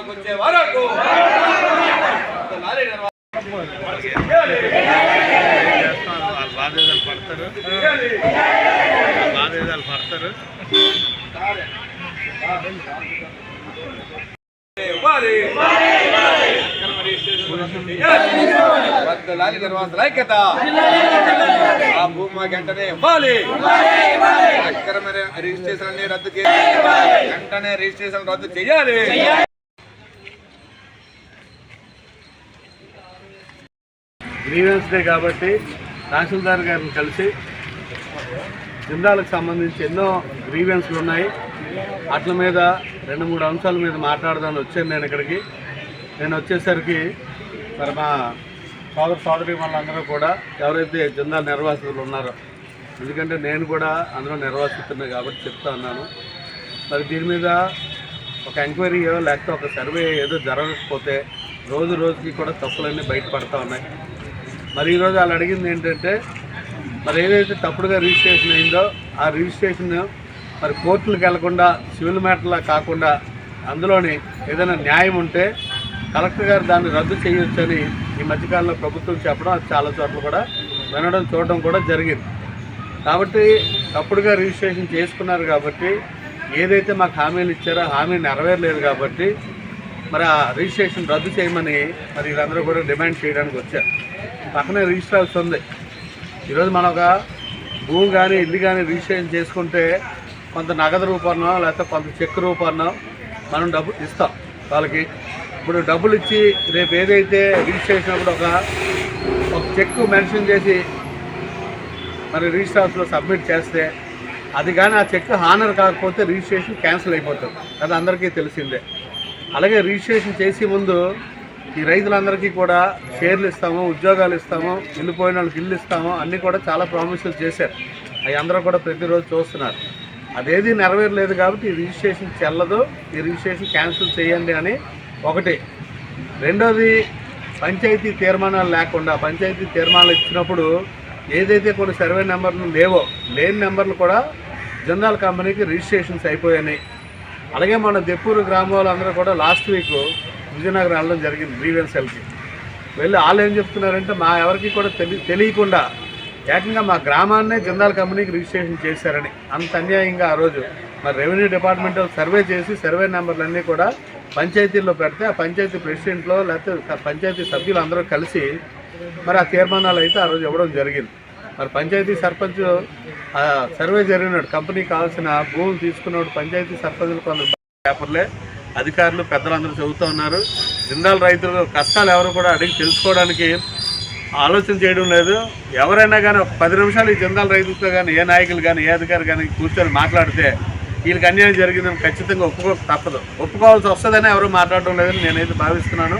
అమల్లోకి వచ్చే వరకు. బాధ్యతలు పడతారు బాధ్యతలు పడతారు రిజిస్ట్రేషన్ లారీ ఐక్యత ఆ భూమి మాకు వెంటనే ఇవ్వాలి అక్రమ రిజిస్ట్రేషన్ రద్దు చేయాలి వెంటనే రిజిస్ట్రేషన్ రద్దు చేయాలి. గ్రీవెన్స్ డే కాబట్టి తహసీల్దార్ గారిని కలిసి జిందాలకు సంబంధించి ఎన్నో గ్రీవెన్స్లు ఉన్నాయి. వాటి మీద రెండు మూడు అంశాల మీద మాట్లాడదాన్ని వచ్చాను నేను ఇక్కడికి. నేను వచ్చేసరికి మరి మా సోదర సోదరి వాళ్ళందరూ కూడా ఎవరైతే జిందా నిర్వాసితులు ఉన్నారో ఎందుకంటే నేను కూడా అందులో నిర్వాసిస్తున్నా కాబట్టి చెప్తా ఉన్నాను. మరి దీని మీద ఒక ఎంక్వైరీయో లేకపోతే ఒక సర్వే ఏదో జరగకపోతే రోజు రోజుకి కూడా తప్పులన్నీ బయటపడతా ఉన్నాయి. మరి ఈరోజు వాళ్ళు అడిగింది ఏంటంటే మరి ఏదైతే తప్పుడుగా రిజిస్ట్రేషన్ అయిందో ఆ రిజిస్ట్రేషన్ మరి కోర్టులకు వెళ్ళకుండా సివిల్ మ్యాటర్లా కాకుండా అందులోని ఏదైనా న్యాయం ఉంటే కలెక్టర్ గారు దాన్ని రద్దు చేయొచ్చని ఈ మధ్యకాలంలో ప్రభుత్వం చెప్పడం అది చాలా చోట్ల కూడా వినడం చూడడం కూడా జరిగింది. కాబట్టి తప్పుడుగా రిజిస్ట్రేషన్ చేసుకున్నారు కాబట్టి ఏదైతే మాకు హామీలు ఇచ్చారో హామీ నెరవేరలేదు కాబట్టి మరి ఆ రిజిస్ట్రేషన్ రద్దు చేయమని మరి వీళ్ళందరూ కూడా డిమాండ్ చేయడానికి వచ్చారు. పక్కనే రిజిస్టర్ హౌస్ ఉంది. ఈరోజు మనం ఒక భూమి కానీ ఇల్లు కానీ రిజిస్ట్రేషన్ చేసుకుంటే కొంత నగదు రూపాన్నో లేకపోతే కొంత చెక్ రూపాన్నో మనం డబ్బు ఇస్తాం వాళ్ళకి. ఇప్పుడు డబ్బులు ఇచ్చి రేపు ఏదైతే రిజిస్ట్రేషన్ అప్పుడు ఒక ఒక చెక్ మెన్షన్ చేసి మరి రిజిస్టర్ హౌస్లో సబ్మిట్ చేస్తే అది కానీ ఆ చెక్ హానర్ కాకపోతే రిజిస్ట్రేషన్ క్యాన్సిల్ అయిపోతుంది. అది అందరికీ తెలిసిందే. అలాగే రిజిస్ట్రేషన్ చేసే ముందు ఈ రైతులందరికీ కూడా షేర్లు ఇస్తాము ఉద్యోగాలు ఇస్తాము వెళ్ళిపోయిన వాళ్ళకి ఇల్లు ఇస్తాము అన్నీ కూడా చాలా ప్రామిసులు చేశారు. అవి అందరూ కూడా ప్రతిరోజు చూస్తున్నారు. అదేది నెరవేరలేదు కాబట్టి ఈ రిజిస్ట్రేషన్ చెల్లదు ఈ రిజిస్ట్రేషన్ క్యాన్సిల్ చేయండి అని ఒకటి. రెండోది పంచాయతీ తీర్మానాలు లేకుండా పంచాయతీ తీర్మానాలు ఇచ్చినప్పుడు ఏదైతే కొన్ని సర్వే నెంబర్లు లేవో లేని నెంబర్లు కూడా జందాల్ కంపెనీకి రిజిస్ట్రేషన్స్ అయిపోయాయి అలాగే మన దెప్పూరు గ్రామం అందరూ కూడా లాస్ట్ వీక్ విజయనగరం వెళ్ళడం జరిగింది గ్రీవెన్స్ సెల్కి వెళ్ళి. వాళ్ళు ఏం చెప్తున్నారంటే మా ఎవరికి కూడా తెలి తెలియకుండా ఏకంగా మా గ్రామాన్నే జిందాల్ కంపెనీకి రిజిస్ట్రేషన్ చేశారని. అంత అన్యాయంగా ఆ రోజు మరి రెవెన్యూ డిపార్ట్మెంట్ సర్వే చేసి సర్వే నెంబర్లన్నీ కూడా పంచాయతీల్లో పెడితే ఆ పంచాయతీ ప్రెసిడెంట్లో లేకపోతే పంచాయతీ సభ్యులు అందరూ కలిసి మరి ఆ తీర్మానాలు అయితే ఆ రోజు ఇవ్వడం జరిగింది. మరి పంచాయతీ సర్పంచ్ సర్వే జరిగినాడు. కంపెనీకి కావాల్సిన భూములు తీసుకున్నాడు పంచాయతీ సర్పంచులు కొందరు పేపర్లే. అధికారులు పెద్దలందరూ చదువుతూ ఉన్నారు. జిందాల్ రైతులు కష్టాలు ఎవరు కూడా అడిగి తెలుసుకోవడానికి ఆలోచన చేయడం లేదు. ఎవరైనా కానీ ఒక పది నిమిషాలు ఈ జిందాల్ రైతులతో కానీ ఏ నాయకులు కానీ ఏ అధికారి కానీ కూర్చొని మాట్లాడితే వీళ్ళకి అన్యాయం జరిగిందని ఖచ్చితంగా ఒప్పుకో తప్పదు. ఒప్పుకోవాల్సి వస్తుందని ఎవరు మాట్లాడడం లేదని నేనైతే భావిస్తున్నాను.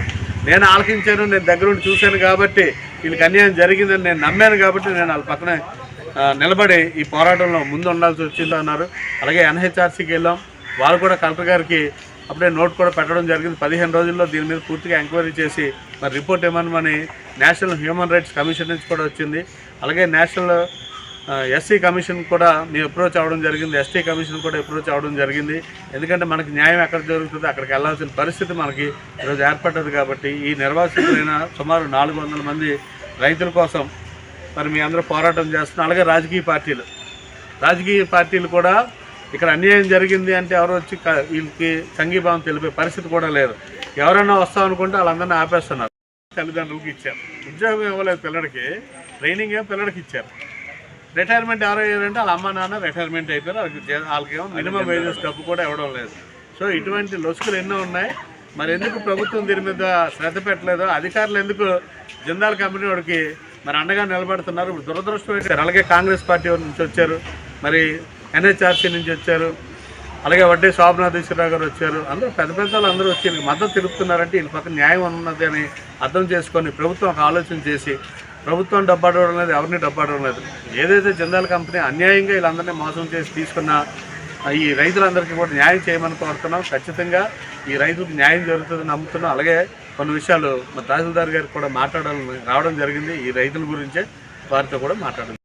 నేను ఆలకించాను నేను దగ్గరుండి చూశాను కాబట్టి వీళ్ళకి అన్యాయం జరిగిందని నేను నమ్మాను కాబట్టి నేను వాళ్ళ పక్కనే నిలబడి ఈ పోరాటంలో ముందు ఉండాల్సి వచ్చింది అన్నారు. అలాగే ఎన్హెచ్ఆర్సీకి వెళ్ళాం. వాళ్ళు కూడా కలెక్టర్ గారికి అప్పుడే నోట్ కూడా పెట్టడం జరిగింది. పదిహేను రోజుల్లో దీని మీద పూర్తిగా ఎంక్వైరీ చేసి మరి రిపోర్ట్ ఇవ్వమని నేషనల్ హ్యూమన్ రైట్స్ కమిషన్ నుంచి కూడా వచ్చింది. అలాగే నేషనల్ ఎస్సీ కమిషన్ కూడా మేము అప్రోచ్ అవ్వడం జరిగింది. ఎస్టీ కమిషన్ కూడా అప్రోచ్ అవ్వడం జరిగింది. ఎందుకంటే మనకి న్యాయం ఎక్కడ జరుగుతుందో అక్కడికి వెళ్ళాల్సిన పరిస్థితి మనకి ఈరోజు ఏర్పడ్డది కాబట్టి ఈ నిర్వాసితులైన సుమారు నాలుగు వందల మంది రైతుల కోసం మరి మీ అందరూ పోరాటం చేస్తున్నారు. అలాగే రాజకీయ పార్టీలు. రాజకీయ పార్టీలు కూడా ఇక్కడ అన్యాయం జరిగింది అంటే ఎవరు వచ్చి వీళ్ళకి సంఘీభావం తెలిపే పరిస్థితి కూడా లేదు. ఎవరైనా వస్తాం అనుకుంటే వాళ్ళందరినీ ఆపేస్తున్నారు. తల్లిదండ్రులకి ఇచ్చారు. ఉద్యోగం ఇవ్వలేదు పిల్లడికి. ట్రైనింగ్ ఏం పిల్లడికి ఇచ్చారు. రిటైర్మెంట్ ఎవరు అయ్యారంటే వాళ్ళ అమ్మ నాన్న రిటైర్మెంట్ అయిపోయారు. వాళ్ళకి జే- వాళ్ళకేమో మినిమం వేజెస్ డబ్బు కూడా ఇవ్వడం లేదు. సో ఇటువంటి లొసుకులు ఎన్నో ఉన్నాయి. మరి ఎందుకు ప్రభుత్వం దీని మీద శ్రద్ధ పెట్టలేదు? అధికారులు ఎందుకు జిందాల్ కంపెనీ వాడికి మరి అండగా నిలబడుతున్నారు? ఇప్పుడు దురదృష్టం ఏంటి? అలాగే కాంగ్రెస్ పార్టీ నుంచి వచ్చారు. మరి ఎన్హెచ్ఆర్సీ నుంచి వచ్చారు. అలాగే వడ్డే శోభనాథేశ్వరరావు గారు వచ్చారు. అందరూ పెద్ద పెద్ద వాళ్ళు అందరూ వచ్చి వీళ్ళకి మద్దతు తెలుపుతున్నారంటే వీళ్ళ పక్కన న్యాయం ఉన్నది అని అర్థం చేసుకొని ప్రభుత్వం ఒక ఆలోచన చేసి ప్రభుత్వం డబ్బాడవడం లేదు ఎవరిని డబ్బాడడం లేదు. ఏదైతే జిందాల్ కంపెనీ అన్యాయంగా వీళ్ళందరినీ మోసం చేసి తీసుకున్న ఈ రైతులందరికీ కూడా న్యాయం చేయమని కోరుతున్నాం. ఖచ్చితంగా ఈ రైతులకు న్యాయం జరుగుతుందని నమ్ముతున్నాం. అలాగే కొన్ని విషయాలు మా తహసీల్దార్ గారికి కూడా మాట్లాడాలని రావడం జరిగింది. ఈ రైతుల గురించే వారితో కూడా మాట్లాడాలి.